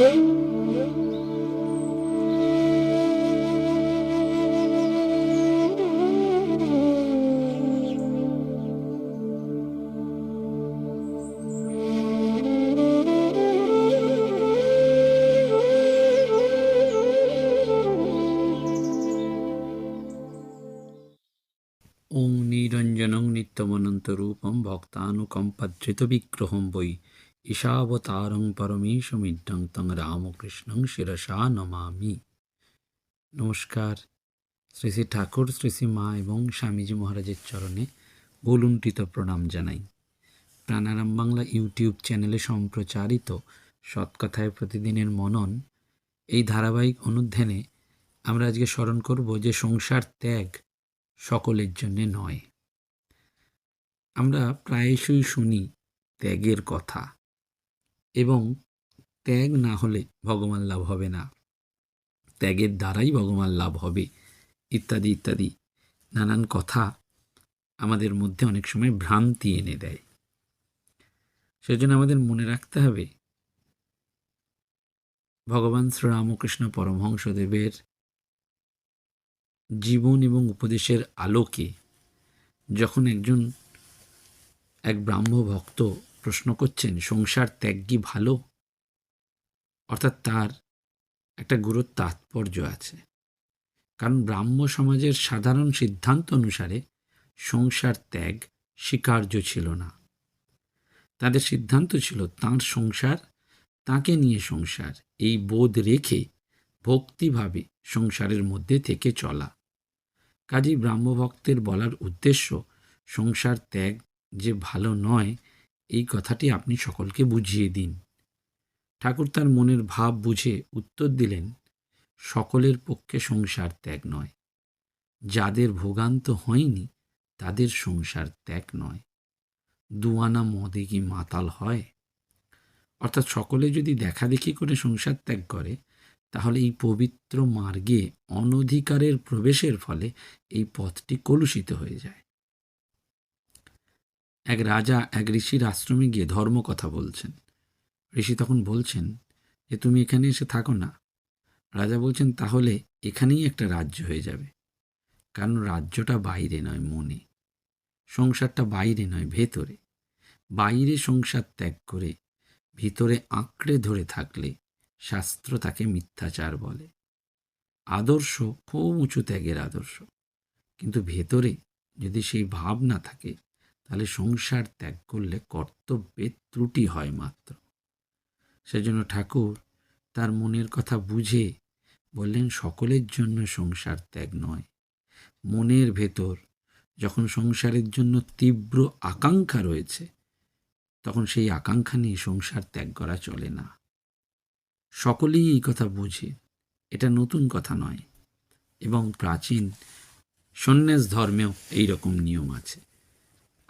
ओं निरञ्जनं नित्यमनन्तरूपं भक्तानुकम्पद्रितविग्रहं वै ঈশাবতারং পরমেশমিড্ডং তং রামকৃষ্ণং শিরসা নমামি। নমস্কার। শ্রী শ্রী ঠাকুর শ্রী শ্রী মা এবং স্বামীজি মহারাজের চরণে গোলুণ্ঠিত প্রণাম জানাই। প্রাণারাম বাংলা ইউটিউব চ্যানেলে সম্প্রচারিত সৎকথায় প্রতিদিনের মনন এই ধারাবাহিক অনুধ্যানে আমরা আজকে স্মরণ করব যে সংসার ত্যাগ সকলের জন্যে নয়। আমরা প্রায়শই শুনি ত্যাগের কথা। এবং ত্যাগ না হলে ভগবান লাভ হবে না। ত্যাগের দ্বারাই ভগবান লাভ হবে, ইত্যাদি ইত্যাদি। নানান কথা আমাদের মধ্যে অনেক সময় ভ্রান্তি এনে দেয়। সেজন্য আমাদের মনে রাখতে হবে, ভগবান শ্রীরামকৃষ্ণ পরমহংসদেবের জীবন এবং উপদেশের আলোকে যখন একজন এক ব্রাহ্ম ভক্ত প্রশ্ন করছেন, সংসার ত্যাগ কি ভালো? অর্থাৎ তার একটা গুরুর তাৎপর্য আছে। কারণ ব্রাহ্ম সমাজের সাধারণ সিদ্ধান্ত অনুসারে সংসার ত্যাগ স্বীকার্য ছিল না। তাদের সিদ্ধান্ত ছিল, তাঁর সংসার, তাকে নিয়ে সংসার, এই বোধ রেখে ভক্তিভাবে সংসারের মধ্যে থেকে চলা। কাজী ব্রাহ্মভক্তের বলার উদ্দেশ্য, সংসার ত্যাগ যে ভালো নয় এই কথাটি আপনি সকলকে বুঝিয়ে দিন। ঠাকুর তার মনের ভাব বুঝে উত্তর দিলেন, সকলের পক্ষে সংসার ত্যাগ নয়। যাদের ভোগান্ত হয়নি, তাদের সংসার ত্যাগ নয়। দুয়ানা মদে কি মাতাল হয়? অর্থাৎ সকলে যদি দেখাদেখি করে সংসার ত্যাগ করে, তাহলে এই পবিত্র মার্গে অনধিকারের প্রবেশের ফলে এই পথটি কলুষিত হয়ে যায়। এক রাজা, এক ঋষির আশ্রমে গিয়ে ধর্ম কথা বলছেন। ঋষি তখন বলছেন যে তুমি এখানে এসে থাকো না। রাজা বলছেন, তাহলে এখানেই একটা রাজ্য হয়ে যাবে। কারণ রাজ্যটা বাইরে নয় মনে, সংসারটা বাইরে নয় ভেতরে। বাইরে সংসার ত্যাগ করে ভিতরে আঁকড়ে ধরে থাকলে শাস্ত্র তাকে মিথ্যাচার বলে। আদর্শ খুব উঁচু ত্যাগের আদর্শ। কিন্তু ভেতরে যদি সেই ভাব না থাকে তাহলে সংসার ত্যাগ করলে কর্তব্যের ত্রুটি হয় মাত্র। সেজন্য ঠাকুর তার মনের কথা বুঝে বললেন, সকলের জন্য সংসার ত্যাগ নয়। মনের ভেতর যখন সংসারের জন্য তীব্র আকাঙ্ক্ষা রয়েছে, তখন সেই আকাঙ্ক্ষা নিয়ে সংসার ত্যাগ করা চলে না। সকলেই এই কথা বুঝে। এটা নতুন কথা নয় এবং প্রাচীন সন্ন্যাস ধর্মেও এই রকম নিয়ম আছে।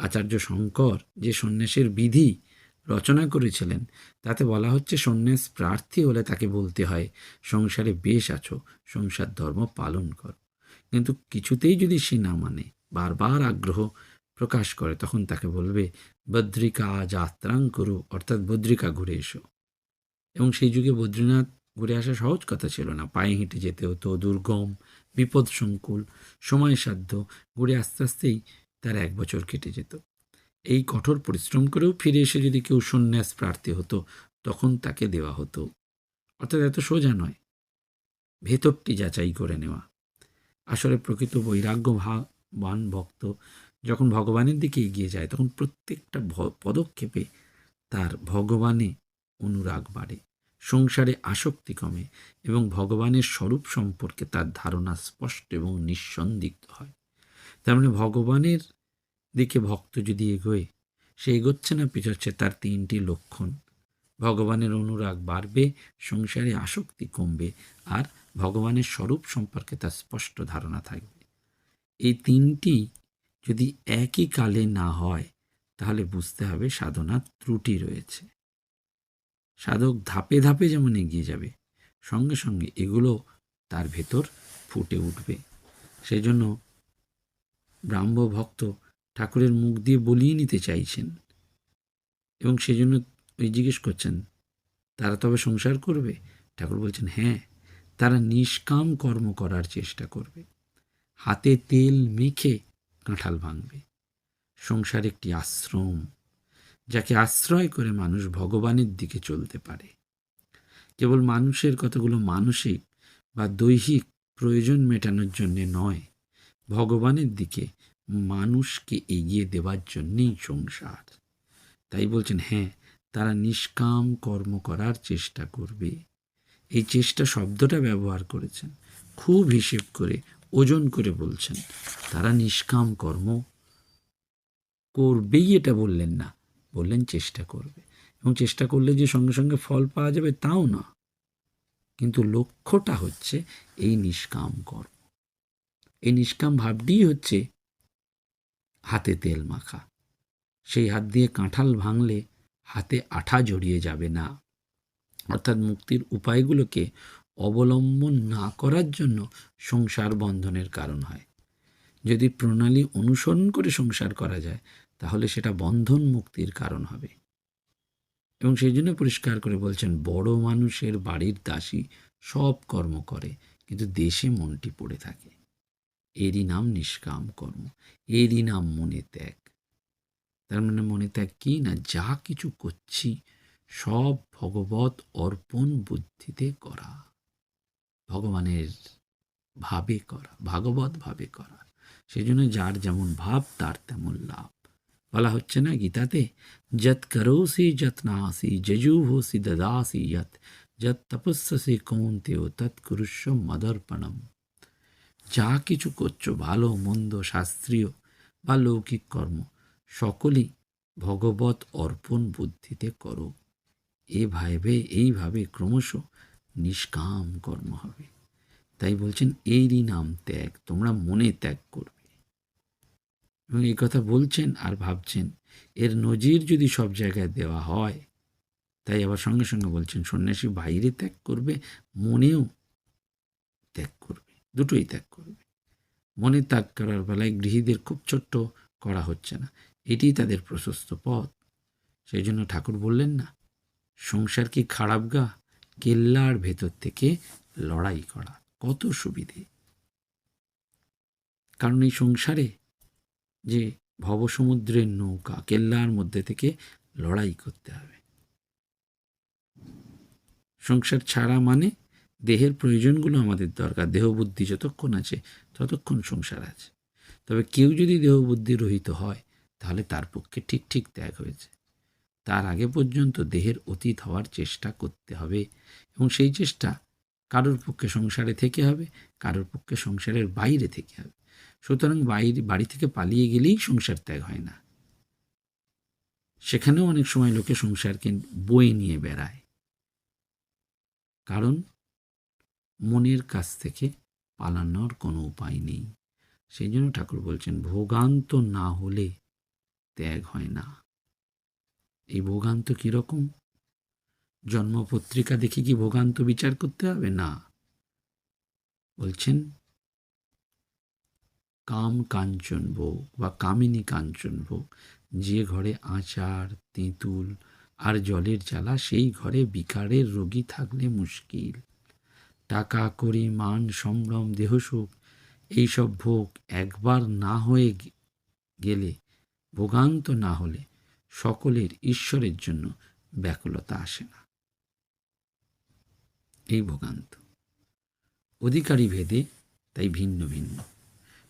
আচার্য শঙ্কর যে সন্ন্যাসের বিধি রচনা করেছিলেন, তাতে বলা হচ্ছে সন্ন্যাস প্রার্থী হলে তাকে বলতে হয়, সংসারে বেশ আছো, সংসার ধর্ম পালন কর। কিন্তু কিছুতেই যদি সে না মানে বারবার আগ্রহ প্রকাশ করে, তখন তাকে বলবে, বদ্রিকা যাত্রাং করু অর্থাৎ বদ্রিকা ঘুরে এসো। এবং সেই যুগে বদ্রীনাথ ঘুরে আসা সহজ কথা ছিল না। পায়ে হেঁটে যেতে হতো দুর্গম বিপদ সংকুল সময়সাধ্য ঘুরে আস্তে আস্তেই তার এক বছর কেটে যেত। এই কঠোর পরিশ্রম করেও ফিরে এসে যদি কেউ সন্ন্যাস প্রার্থী হতো, তখন তাকে দেওয়া হতো। অর্থাৎ এত সোজা নয়। ভেতরটি যাচাই করে নেওয়া। আসলে প্রকৃত বৈরাগ্যবান ভক্ত যখন ভগবানের দিকে এগিয়ে যায়, তখন প্রত্যেকটা পদক্ষেপে তার ভগবানে অনুরাগ বাড়ে, সংসারে আসক্তি কমে এবং ভগবানের স্বরূপ সম্পর্কে তার ধারণা স্পষ্ট এবং নিঃসন্দিগ্ধ হয়। তার মানে ভগবানের দিকে ভক্ত যদি এগোয়, সে এগোচ্ছে না, পিছোচ্ছে তার তিনটি লক্ষণ। ভগবানের অনুরাগ বাড়বে, সংসারে আসক্তি কমবে, আর ভগবানের স্বরূপ সম্পর্কে তার স্পষ্ট ধারণা থাকবে। এই তিনটি যদি একই কালে না হয়, তাহলে বুঝতে হবে সাধনার ত্রুটি রয়েছে। সাধক ধাপে ধাপে যেমন এগিয়ে যাবে, সঙ্গে সঙ্গে এগুলো তার ভেতর ফুটে উঠবে। সেই জন্য ব্রাহ্ম ভক্ত ঠাকুরের মুখ দিয়ে বলিয়ে নিতে চাইছেন এবং সেজন্য ওই জিজ্ঞেস করছেন, তারা তবে সংসার করবে? ঠাকুর বলছেন হ্যাঁ তারা নিষ্কাম কর্ম করার চেষ্টা করবে। হাতে তেল মেখে কাঁঠাল ভাঙবে। সংসার একটি আশ্রম যাকে আশ্রয় করে মানুষ ভগবানের দিকে চলতে পারে। কেবল মানুষের কতগুলো মানসিক বা দৈহিক প্রয়োজন মেটানোর জন্যে নয় ভগবানের দিকে মানুষকে এগিয়ে দেওয়ার জন্যেই সংসার। তাই বলছেন হ্যাঁ তারা নিষ্কাম কর্ম করার চেষ্টা করবে। এই চেষ্টা শব্দটা ব্যবহার করেছেন। খুব হিসেব করে, ওজন করে বলছেন, তারা নিষ্কাম কর্ম করবেই এটা বললেন না, বললেন চেষ্টা করবে। এবং চেষ্টা করলে যে সঙ্গে সঙ্গে ফল পাওয়া যাবে তাও না। কিন্তু লক্ষ্যটা হচ্ছে এই নিষ্কাম কর্ম। এই নিষ্কাম ভাবটিই হচ্ছে হাতে তেল মাখা। সেই হাত দিয়ে কাঁঠাল ভাঙলে হাতে আঠা জড়িয়ে যাবে না। অর্থাৎ মুক্তির উপায়গুলোকে অবলম্বন না করার জন্য সংসার বন্ধনের কারণ হয়। যদি প্রণালী অনুসরণ করে সংসার করা যায়, তাহলে সেটা বন্ধন মুক্তির কারণ হবে। এবং সেই জন্য পরিষ্কার করে বলছেন, বড় মানুষের বাড়ির দাসী সব কর্ম করে, কিন্তু দেশে মনটি পড়ে থাকে। এরই নাম নিষ্কাম কর্ম, এরই নাম মনে ত্যাগ। তার মানে মনে ত্যাগ কি? না, যা কিছু করছি, সব ভগবত অর্পণ বুদ্ধিতে করা, ভগবানের ভাবে করা, ভাগবত ভাবে করা। সেই জন্য যার যেমন ভাব, তার তেমন লাভ। বলা হচ্ছে না গীতাতে যত করোসি যত নাসি যজুহোসি দদাসি যত যত তপস্যসি কৌন্তেও তৎ কুরুষ্ব মদর্পণম। যা কিছু করছ, ভালো, মন্দ, শাস্ত্রীয় বা লৌকিক কর্ম, সকলেই ভগবত অর্পণ বুদ্ধিতে করো। এ ভাইবে এইভাবে ক্রমশ নিষ্কাম কর্ম হবে। তাই বলছেন, এরই নাম ত্যাগ, তোমরা মনে ত্যাগ করবে। এবং এই কথা বলছেন আর ভাবছেন, এর নজির যদি সব জায়গায় দেওয়া হয়, তাই আবার সঙ্গে সঙ্গে বলছেন, সন্ন্যাসী বাইরে ত্যাগ করবে, মনেও ত্যাগ করবে। দুটোই ত্যাগ করবে। মনে ত্যাগ করার বেলায় গৃহীদের খুব ছোট্ট করা হচ্ছে না। এটি তাদের প্রশস্ত পথ। সেই জন্য ঠাকুর বললেন না, সংসার কি খারাপ গা? কেল্লার ভেতর থেকে লড়াই করা কত সুবিধে। কারণ এই সংসারে যে ভবসমুদ্রের নৌকা, কেল্লার মধ্যে থেকে লড়াই করতে হবে। সংসার ছাড়া মানে দেহের প্রয়োজনগুলো আমাদের দরকার। দেহ বুদ্ধি যতক্ষণ আছে, ততক্ষণ সংসার আছে। তবে কেউ যদি দেহ বুদ্ধি রহিত হয়, তাহলে তার পক্ষে ঠিক ঠিক ত্যাগ হয়েছে। তার আগে পর্যন্ত দেহের অতীত হওয়ার চেষ্টা করতে হবে এবং সেই চেষ্টা কারোর পক্ষে সংসারে থেকে হবে, কারোর পক্ষে সংসারের বাইরে থেকে হবে। সুতরাং বাইরে, বাড়ি থেকে পালিয়ে গেলেই সংসার ত্যাগ হয় না। সেখানেও অনেক সময় লোকে সংসারকে বয়ে নিয়ে বেড়ায়। কারণ মনের কাছ থেকে পালানোর কোনো উপায় নেই। সেই জন্য ঠাকুর বলছেন, ভোগান্ত না হলে ত্যাগ হয় না। এই ভোগান্ত কীরকম জন্মপত্রিকা দেখে কি ভোগান্ত বিচার করতে হবে? না। বলছেন, কাম কাঞ্চন ভোগ বা কামিনী কাঞ্চন ভোগ, যে ঘরে আচার, তেঁতুল আর জলের জ্বালা, সেই ঘরে বিকারের রোগী থাকলে মুশকিল। টাকা করি, মান সম্ভ্রম দেহসুখ এইসব ভোগ একবার না হয়ে গেলে, ভোগান্ত না হলে সকলের ঈশ্বরের জন্য ব্যাকুলতা আসে না। এই ভোগান্ত। অধিকারী ভেদে তাই ভিন্ন ভিন্ন।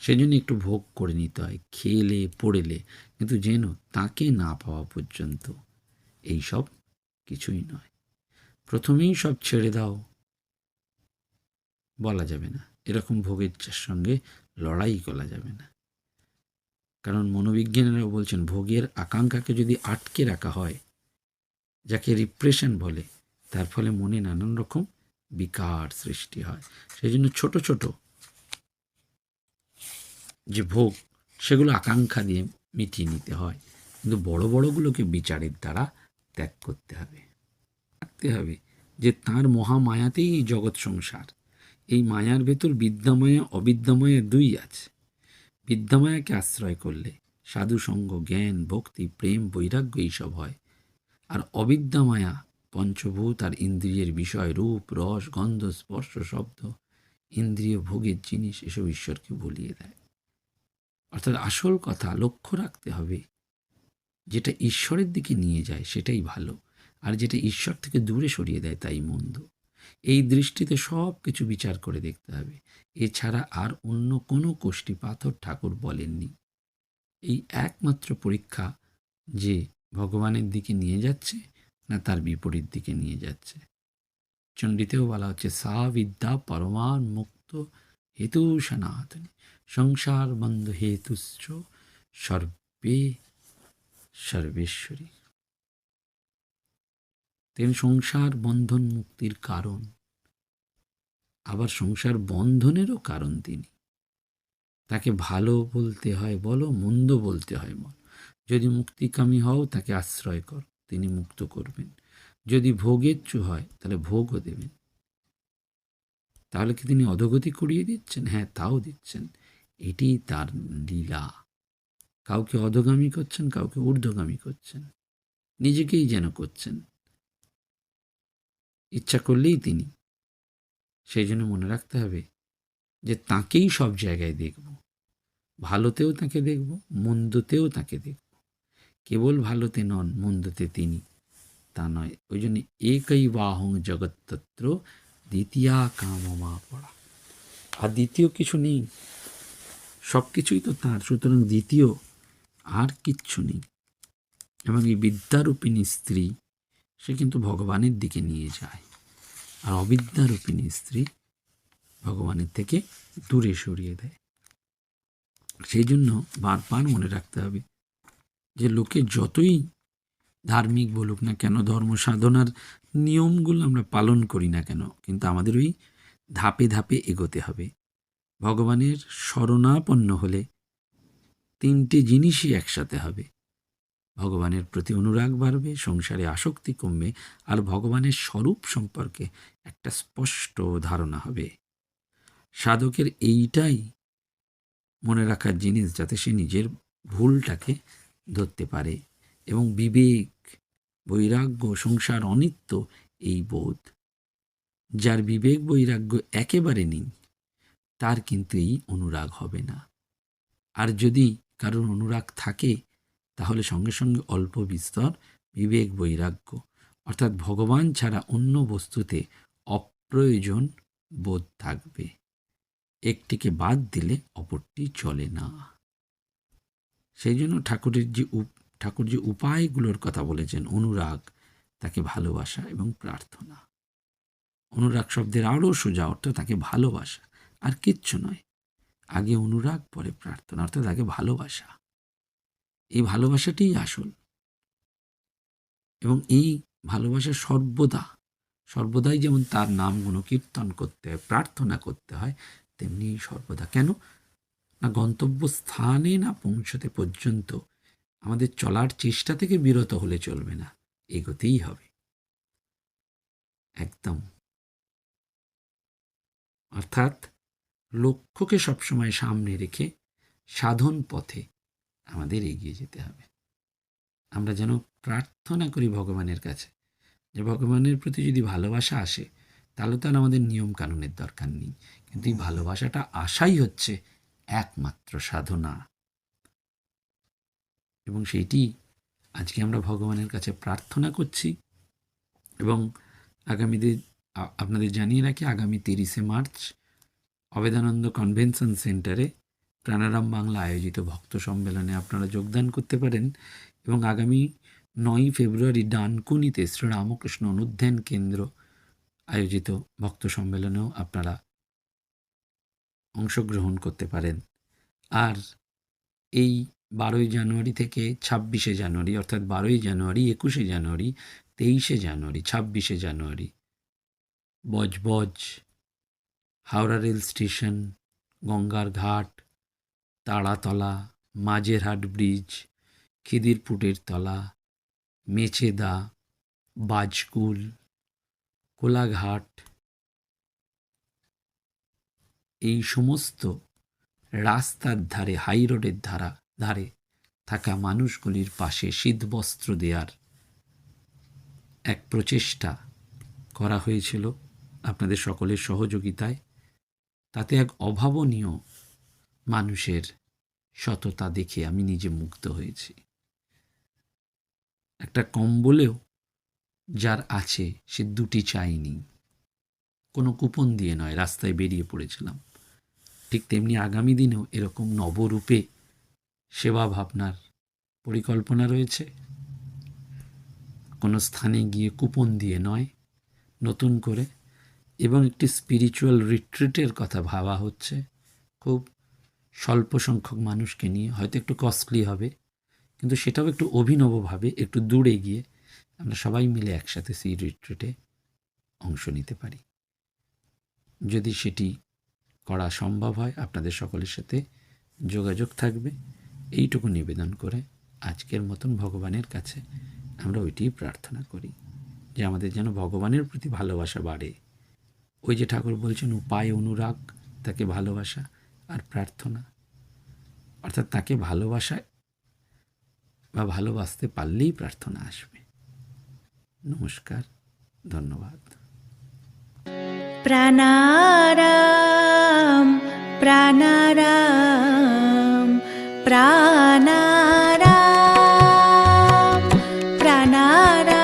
সেজন্য একটু ভোগ করে নিতে হয়, খেলে, পড়েলে, কিন্তু যেন তাকে না পাওয়া পর্যন্ত এই সব কিছুই নয়। প্রথমেই সব ছেড়ে দাও বলা যাবে না। এরকম ভোগের সঙ্গে লড়াই করা যাবে না। কারণ মনোবিজ্ঞানীরাও বলছেন, ভোগের আকাঙ্ক্ষাকে যদি আটকে রাখা হয়, যাকে রিপ্রেশন বলে, তার ফলে মনে নানান রকম বিকার সৃষ্টি হয়। সেই জন্য ছোট ছোট যে ভোগ, সেগুলো আকাঙ্ক্ষা দিয়ে মিটিয়ে নিতে হয়। কিন্তু বড়, বড়গুলোকে বিচারের দ্বারা ত্যাগ করতে হবে। থাকতে হবে যে তার মহামায়াতেই জগৎ সংসার। এই মায়ার ভেতর বিদ্যামায়া, অবিদ্যামায়া দুই আছে। বিদ্যামায়াকে আশ্রয় করলে সাধু সঙ্গ, জ্ঞান, ভক্তি, প্রেম, বৈরাগ্য এইসব হয়। আর অবিদ্যামায়া পঞ্চভূত আর ইন্দ্রিয়ের বিষয়, রূপ, রস, গন্ধ, স্পর্শ, শব্দ, ইন্দ্রিয় ভোগের জিনিস এসব ঈশ্বরকে ভুলিয়ে দেয়। অর্থাৎ আসল কথা লক্ষ্য রাখতে হবে, যেটা ঈশ্বরের দিকে নিয়ে যায় সেটাই ভালো, আর যেটা ঈশ্বর থেকে দূরে সরিয়ে দেয় তাই মন্দ। এই দৃষ্টিতে সব কিছু বিচার করে দেখতে হবে। এছাড়া আর অন্য কোনো কোষ্ঠী পাথর ঠাকুর বলেননি। এই একমাত্র পরীক্ষা যে ভগবানের দিকে নিয়ে যাচ্ছে না তার বিপরীত দিকে নিয়ে যাচ্ছে। চণ্ডীতেও বলা হচ্ছে, সা বিদ্যা পরমান মুক্ত হেতু সনাতনী। সংসার বন্ধ হেতুশ্চ সর্বে সর্বেশ্বরী। তিনি সংসার বন্ধন মুক্তির কারণ। আবার সংসার বন্ধনেরও কারণ তিনি। তাকে ভালো বলতে হয়, বলো মন্দ বলতে হয় বল যদি মুক্তিকামী হও, তাকে আশ্রয় কর, তিনি মুক্ত করবেন। যদি ভোগেচ্ছু হয়, তাহলে ভোগও দেবেন। তাহলে কি তিনি অধগতি করিয়ে দিচ্ছেন? হ্যাঁ তাও দিচ্ছেন। এটি তার লীলা। কাউকে অধগামী করছেন, কাউকে ঊর্ধ্বগামী করছেন। নিজেকেই যেন করছেন। ইচ্ছা করলেই তিনি। সেই জন্য মনে রাখতে হবে যে তাকেই সব জায়গায় দেখব। ভালোতেও তাকে দেখব, মন্দতেও তাকে দেখব। কেবল ভালোতে নন, মন্দতে তিনি। তা নয়, ওই জন্য একই বাহং জগত্তত্র দ্বিতীয়া কামমা পড়া আর দ্বিতীয় কিছু নেই। সব কিছুই তো তার, সুতরাং দ্বিতীয় আর কিচ্ছু নেই। এবং এই বিদ্যারূপিণী স্ত্রী সে কিন্তু ভগবানের দিকে নিয়ে যায়। আর অবিদ্যারূপিণী স্ত্রী ভগবানের থেকে দূরে সরিয়ে দেয়। সেই জন্য বারবার মনে রাখতে হবে যে লোকে যতই ধার্মিক বলুক না কেন, ধর্ম সাধনার নিয়মগুলো আমরা পালন করি না কেন, কিন্তু আমাদের ওই ধাপে ধাপে এগোতে হবে। ভগবানের শরণাপন্ন হলে তিনটে জিনিসই একসাথে হবে। ভগবানের প্রতি অনুরাগ বাড়বে, সংসারে আসক্তি কমবে, আর ভগবানের স্বরূপ সম্পর্কে একটা স্পষ্ট ধারণা হবে। সাধকের এইটাই মনে রাখার জিনিস যাতে সে নিজের ভুলটাকে ধরতে পারে এবং বিবেক, বৈরাগ্য, সংসার অনিত্য এই বোধ, যার বিবেক, বৈরাগ্য একেবারে নেই, তার কিন্তু এই অনুরাগ হবে না। আর যদি কারোর অনুরাগ থাকে তাহলে সঙ্গে সঙ্গে অল্প বিস্তর বিবেক বৈরাগ্য। অর্থাৎ ভগবান ছাড়া অন্য বস্তুতে অপ্রয়োজন বোধ থাকবে। একটিকে বাদ দিলে অপরটি চলে না। সেই জন্য ঠাকুরের যে ঠাকুর যে উপায়গুলোর কথা বলেছেন, অনুরাগ, তাকে ভালোবাসা এবং প্রার্থনা। অনুরাগ শব্দের আরও সোজা অর্থ তাকে ভালোবাসা। আর কিচ্ছু নয়। আগে অনুরাগ, পরে প্রার্থনা, অর্থাৎ আগে ভালোবাসা। এই ভালোবাসাটিই আসল। এবং এই ভালোবাসা সর্বদা, সর্বদাই যেমন তার নাম গুণকীর্তন করতে হয়, প্রার্থনা করতে হয়, তেমনি সর্বদা। কেন? না গন্তব্য স্থানে না পৌঁছতে পর্যন্ত আমাদের চলার চেষ্টা থেকে বিরত হলে চলবে না, এগোতেই হবে। একদম। অর্থাৎ লক্ষ্যকে সবসময় সামনে রেখে সাধন পথে আমাদের এগিয়ে যেতে হবে। আমরা যেন প্রার্থনা করি ভগবানের কাছে যে ভগবানের প্রতি যদি ভালোবাসা আসে, তাহলে তো আর আমাদের নিয়ম কানুনের দরকার নেই। কিন্তু এই ভালোবাসাটা আসাই হচ্ছে একমাত্র সাধনা। এবং সেইটি আজকে আমরা ভগবানের কাছে প্রার্থনা করছি এবং আগামীদের আপনাদের জানিয়ে রাখি, আগামী তিরিশে মার্চ অবেদানন্দ কনভেনশন সেন্টারে প্রাণারাম বাংলা আয়োজিত ভক্ত সম্মেলনে আপনারা যোগদান করতে পারেন এবং আগামী নয় ফেব্রুয়ারি ডানকুনিতে শ্রীরামকৃষ্ণ অনুধ্যান কেন্দ্র আয়োজিত ভক্ত সম্মেলনেও আপনারা অংশগ্রহণ করতে পারেন। আর এই বারোই জানুয়ারি থেকে ছাব্বিশে জানুয়ারি, অর্থাৎ বারোই জানুয়ারি, একুশে জানুয়ারি, তেইশে জানুয়ারি, ছাব্বিশে জানুয়ারি, বজবজ, হাওড়া রেল স্টেশন, গঙ্গার ঘাট তাড়াতলা, মাঝেরহাট ব্রিজ, খিদিরপুটের তলা, মেচেদা, বাজকুল, কোলাঘাট। এই সমস্ত রাস্তার ধারে, হাই রোডের ধারা, ধারে থাকা মানুষগুলির পাশে শীতবস্ত্র দেওয়ার এক প্রচেষ্টা করা হয়েছিল আপনাদের সকলের সহযোগিতায়। তাতে এক অভাবনীয় মানুষের সততা দেখে আমি নিজে মুগ্ধ হয়েছি। একটা কম্বলেও যার আছে সে দুটি চাইনি। কোনো কুপন দিয়ে নয়, রাস্তায় বেরিয়ে পড়েছিলাম। ঠিক তেমনি আগামী দিনেও এরকম নবরূপে সেবা ভাবনার পরিকল্পনা রয়েছে। কোনো স্থানে গিয়ে কুপন দিয়ে নয়, নতুন করে। এবং একটি স্পিরিচুয়াল রিট্রিটের কথা ভাবা হচ্ছে। খুব স্বল্প সংখ্যক মানুষকে নিয়ে, হয়তো একটু কস্টলি হবে, কিন্তু সেটাও একটু অভিনবভাবে, একটু দূরে গিয়ে আমরা সবাই মিলে একসাথে সেই রিট্রিটে অংশ নিতে পারি। যদি সেটি করা সম্ভব হয়, আপনাদের সকলের সাথে যোগাযোগ থাকবে। এইটুকু নিবেদন করে আজকের মতন ভগবানের কাছে আমরা ওইটিই প্রার্থনা করি, যে আমাদের যেন ভগবানের প্রতি ভালোবাসা বাড়ে। ওই যে ঠাকুর বলছেন, উপায় অনুরাগ, তাকে ভালোবাসা। আর প্রার্থনা। অর্থাৎ তাকে ভালোবাসায় বা ভালোবাসতে পারলেই প্রার্থনা আসবে। নমস্কার, ধন্যবাদ। প্রাণারাম প্রাণারাম প্রাণারাম প্রাণারাম।